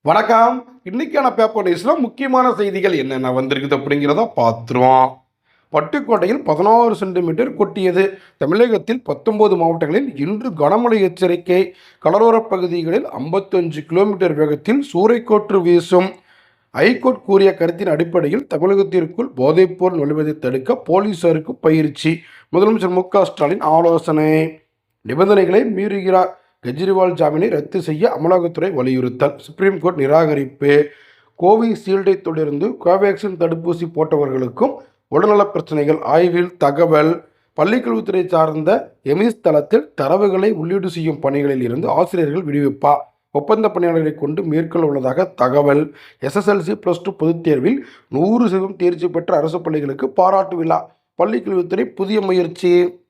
வணக்கம். இன்னைக்கான பேப்பர் நியூஸில் முக்கியமான செய்திகள் என்னென்ன வந்திருக்குது அப்படிங்கிறத பார்த்துருவோம். பட்டுக்கோட்டையில் பதினாறு சென்டிமீட்டர் கொட்டியது. தமிழகத்தில் பத்தொன்பது மாவட்டங்களில் இன்று கனமழை எச்சரிக்கை. கடலோரப் பகுதிகளில் ஐம்பத்தஞ்சு கிலோமீட்டர் வேகத்தில் சூறைக்கோற்று வீசும். ஐகோர்ட் கூறிய கருத்தின் அடிப்படையில் தமிழகத்திற்குள் போதைப்பொருள் நுழைவதை தடுக்க போலீசாருக்கு பயிற்சி. முதலமைச்சர் மு க ஸ்டாலின் ஆலோசனை. நிபந்தனைகளை மீறுகிறார். கெஜ்ரிவால் ஜாமீனை ரத்து செய்ய அமலாக்கத்துறை வலியுறுத்தல். சுப்ரீம் கோர்ட் நிராகரிப்பு. கோவிஷீல்டை தொடர்ந்து கோவேக்சின் தடுப்பூசி போட்டவர்களுக்கும் உடல்நலப் பிரச்சனைகள் ஆய்வில் தகவல். பள்ளிக்கல்வித்துறை சார்ந்த எமிஸ் தளத்தில் தரவுகளை உள்ளீடு செய்யும் பணிகளில் இருந்து ஆசிரியர்கள் விடுவிப்பா. ஒப்பந்த பணியாளர்களை கொண்டு மேற்கொள்ள உள்ளதாக தகவல். எஸ்எஸ்எல்சி ப்ளஸ் டூ பொதுத் தேர்வில் நூறு சதவீதம் தேர்ச்சி பெற்ற அரசு பள்ளிகளுக்கு பாராட்டு விழா. பள்ளிக்கல்வித்துறை புதிய முயற்சி.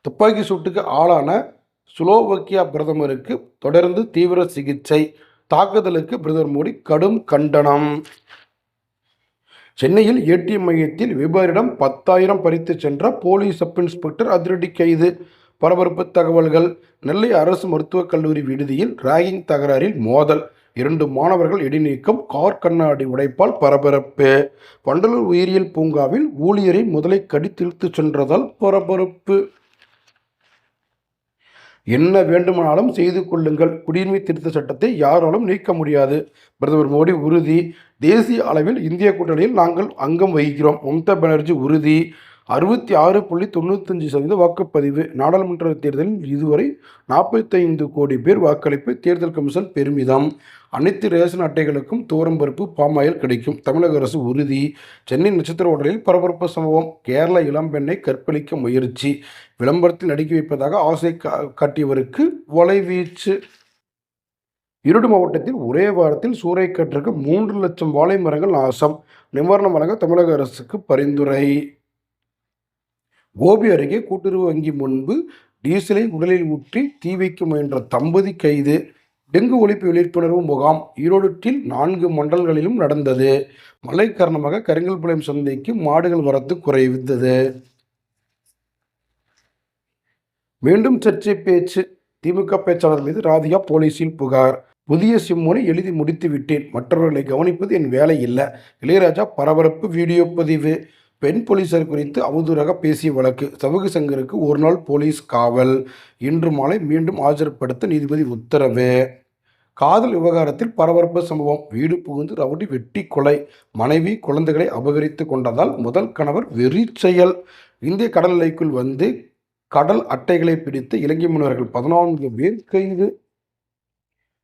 துப்பாக்கி சூட்டுக்கு ஆளான சுலோவக்கியா பிரதமருக்கு தொடர்ந்து தீவிர சிகிச்சை தாக்குதலுக்கு பிரதமர் மோடி கடும் கண்டனம். சென்னையில் ஏடிஎம் மையத்தில் விபரிடம் பத்தாயிரம் பறித்து சென்ற போலீஸ் சப் இன்ஸ்பெக்டர் அதிரடி கைது. பரபரப்பு தகவல்கள். நெல்லை அரசு மருத்துவக் கல்லூரி விடுதியில் ராகிங் தகராறில் மோதல். இரண்டு மாணவர்கள் இடைநீக்கம் கார் கண்ணாடி உடைப்பால் பரபரப்பு. வண்டலூர் உயிரியல் பூங்காவில் ஊழியரை முதலை கடித்திழுத்து சென்றதால் பரபரப்பு. என்ன வேண்டுமானாலும் செய்து கொள்ளுங்கள். குடியுரிமை திருத்த சட்டத்தை யாராலும் நீக்க முடியாது. பிரதமர் மோடி உறுதி. தேசிய அளவில் இந்திய கூட்டணியில் நாங்கள் அங்கம் வகிக்கிறோம். மம்தா பானர்ஜி உறுதி. அறுபத்தி ஆறு புள்ளி தொண்ணூத்தஞ்சு சதவீத வாக்குப்பதிவு. நாடாளுமன்ற தேர்தலில் இதுவரை நாற்பத்தைந்து கோடி பேர் வாக்களிப்பு தேர்தல் கமிஷன் பெருமிதம். அனைத்து ரேஷன் அட்டைகளுக்கும் தூரம் பருப்பு பாமாயில் கிடைக்கும். தமிழக அரசு உறுதி. சென்னை நட்சத்திர உடலில் பரபரப்பு சம்பவம். கேரள இளம்பெண்ணை கற்பழிக்க முயற்சி. விளம்பரத்தில் நடிக்க வைப்பதாக ஆசை கா- காட்டியவருக்கு வலைவீச்சு ஈரோடு மாவட்டத்தில் ஒரே வாரத்தில் சூறைக்காற்றுக்கு மூன்று லட்சம் வாழை மரங்கள் நாசம். நிவாரணம் வழங்க தமிழக அரசுக்கு பரிந்துரை. கோபி அருகே கூட்டுறவு வங்கி முன்பு டீசலை உடலில் ஊற்றி தீ வைக்க முயன்ற தம்பதி கைது. டெங்கு ஒழிப்பு விழிப்புணர்வு முகாம் ஈரோட்டில் நான்கு மண்டலங்களிலும் நடந்தது. மழை காரணமாக கருங்கல்பாளையம் சந்தைக்கு மாடுகள் வரத்து குறைந்தது. மீண்டும் சர்ச்சை பேச்சு. திமுக பேச்சாளர் மீது ராதிகா போலீசில் புகார். புதிய சிம்மோனை எழுதி முடித்து விட்டேன் மற்றவர்களை கவனிப்பது என் வேலை இல்லை. இளையராஜா பரபரப்பு வீடியோ பதிவு. பெண் போலீசார் குறித்து அவதூறாக பேசிய வழக்கு. சவுகு சங்கருக்கு ஒரு நாள் போலீஸ் காவல். இன்று மாலை மீண்டும் ஆஜர்படுத்த நீதிபதி உத்தரவு. காதல் விவகாரத்தில் பரபரப்பு சம்பவம். வீடு புகுந்து ரவுடி வெட்டி கொலை. மனைவி குழந்தைகளை அபகரித்து கொண்டதால் முதல் கணவர் வெறி செயல். இந்திய கடல் எல்லைக்குள் வந்து கடல் அட்டைகளை பிடித்து இலங்கை மீனவர்கள் பதினான்கு பேர் கைது.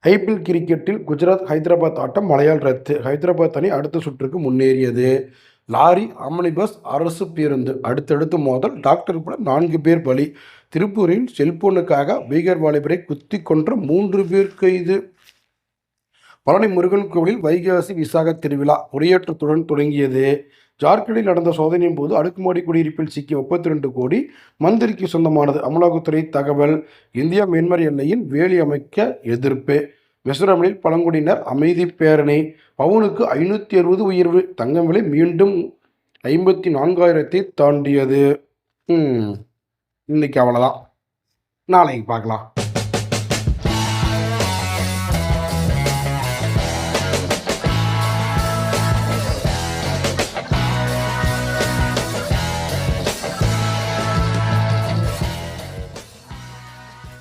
ஐபிஎல் கிரிக்கெட்டில் குஜராத் ஹைதராபாத் ஆட்டம் மலையால் ரத்து. ஹைதராபாத் அணி அடுத்த சுற்றுக்கு முன்னேறியது. லாரி அமனி பஸ் அரசு பேருந்து. அடுத்தடுத்து மோதல். டாக்டர் உட்பட நான்கு பேர் பலி. திருப்பூரில் செல்போனுக்காக பீகர் வாலிபரை குத்தி கொன்ற மூன்று பேர் கைது பழனி முருகன் கோவிலில் வைகாசி விசாக திருவிழா கொடியேற்றத்துடன் தொடங்கியது. ஜார்க்கண்டில் நடந்த சோதனையின் போது அடுக்குமாடி குடியிருப்பில் சிக்கிய முப்பத்தி ரெண்டு கோடி மந்திரிக்கு சொந்தமானது. அமலாக்கத்துறை தகவல். இந்தியா மியான்மர் எல்லையில் வேலி அமைக்க எதிர்ப்பு. மிசோரமில் பழங்குடியினர் அமைதி பேரணி பவுனுக்கு ஐநூற்றி அறுபது உயர்வு தங்கம் விலை மீண்டும் ஐம்பத்தி நான்காயிரத்தை தாண்டியது. இன்னைக்கு அவ்வளோதான் நாளைக்கு பார்க்கலாம்.